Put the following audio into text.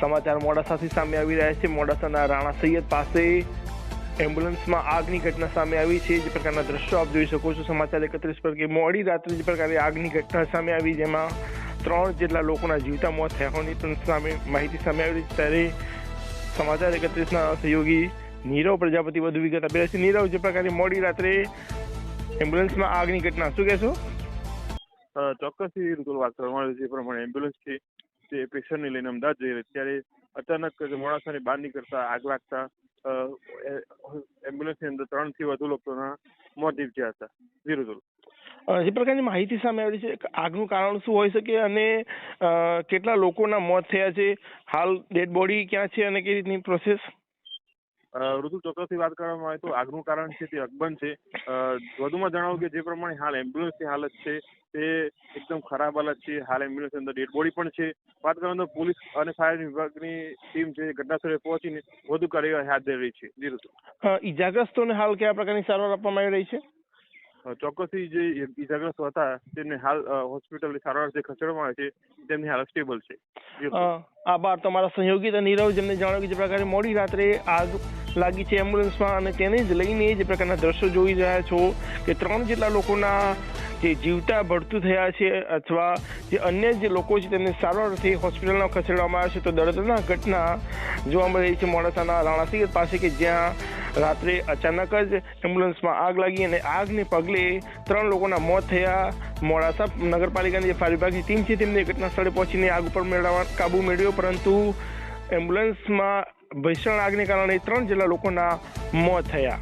સમાચાર મોડાસાથી સામે આવી રહ્યા છે. મોડાસાના રાણા સૈયદ પાસે એમ્બ્યુલન્સમાં આગની ઘટના સામે આવી છે. જે પ્રકારના દ્રશ્યો આપ જોઈ શકો છો. સમાચાર એકત્રીસ પર કે મોડી રાત્રે જે પ્રકારે આગની ઘટના સામે આવી, જેમાં ત્રણ જેટલા લોકોના જીવતા મોત થયા હોવાની પણ સામે માહિતી સામે આવી રહી ત્યારે સમાચાર એકત્રીસના સહયોગી નીરવ પ્રજાપતિ વધુ વિગત આપી રહ્યા છે. નીરવ, જે પ્રકારે મોડી રાત્રે એમ્બ્યુલન્સમાં આગની ઘટના શું કહેશો? ચોક્કસ ચોક્કસથી વાત કરવામાં આવે છે. પ્રમાણે એમ્બ્યુલન્સ છે તે પેશન્ટને લઈને અમદાવાદ જઈ રહી ત્યારે અચાનક મોડાસાની બહાર નીકળતા આગ લાગતા એમ્બ્યુલન્સની અંદર ત્રણથી વધુ લોકોના મોત નીપજ્યા હતા. વિરુદ્ધ જે પ્રકારની માહિતી સામે આવી છે આગનું કારણ શું હોઈ શકે અને કેટલા લોકોના મોત થયા છે? હાલ ડેડ બોડી ક્યાં છે અને કેવી રીતની પ્રોસેસ અ, ઋતુલ ચોક્કસથી વાત કરવામાં આવે તો આગનું કારણ છે તે અકબંધ છે. વધુમાં જણાવું કે જે પ્રમાણે હાલ એમ્બ્યુલન્સની હાલત છે તે એકદમ ખરાબ હાલત છે. હાલ એમ્બ્યુલન્સની અંદર ડેડ બોડી પણ છે. વાત કરવામાં તો પોલીસ અને ફાયર વિભાગની ટીમ છે ઘટનાસ્થળે પહોંચીને વધુ કાર્યવાહી હાથ ધરી રહી છે. જી ઋતુ ઇજાગ્રસ્તોને હાલ કયા પ્રકારની સારવાર આપવામાં આવી રહી છે? ચોક્કસથી જે ઈજાગ્રસ્ત હતા તેમને હાલ હોસ્પિટલ સારવાર જે ખસેડવામાં આવે છે તેમની હાલત સ્ટેબલ છે. આભાર તમારા સહયોગી નીરવ જેમને જણાવ્યું કે જે પ્રકારે મોડી રાત્રે આગ લાગી છે એમ્બ્યુલન્સમાં અને તેને જ લઈને જે પ્રકારના દ્રશ્યો જોઈ રહ્યા છો કે ત્રણ જેટલા લોકોના જે જીવતા ભડતું થયા છે અથવા જે અન્ય જે લોકો છે તેમને સારવારથી હોસ્પિટલમાં ખસેડવામાં આવ્યા છે, તો દર્દના ઘટના જોવા મળી છે મોડાસાના રાણાસીગર પાસે કે જ્યાં રાત્રે અચાનક જ એમ્બ્યુલન્સમાં આગ લાગી અને આગને પગલે ત્રણ લોકોના મોત થયા. મોડાસા નગરપાલિકાની જે ફાયર વિભાગની ટીમ છે, તેમને ઘટના સ્થળે પહોંચીને આગ ઉપર મેળવવા, કાબુ મેળવ્યો, પરંતુ એમ્બ્યુલન્સમાં ભીષણ આગને કારણે ત્રણ જેટલા લોકોના મોત થયા.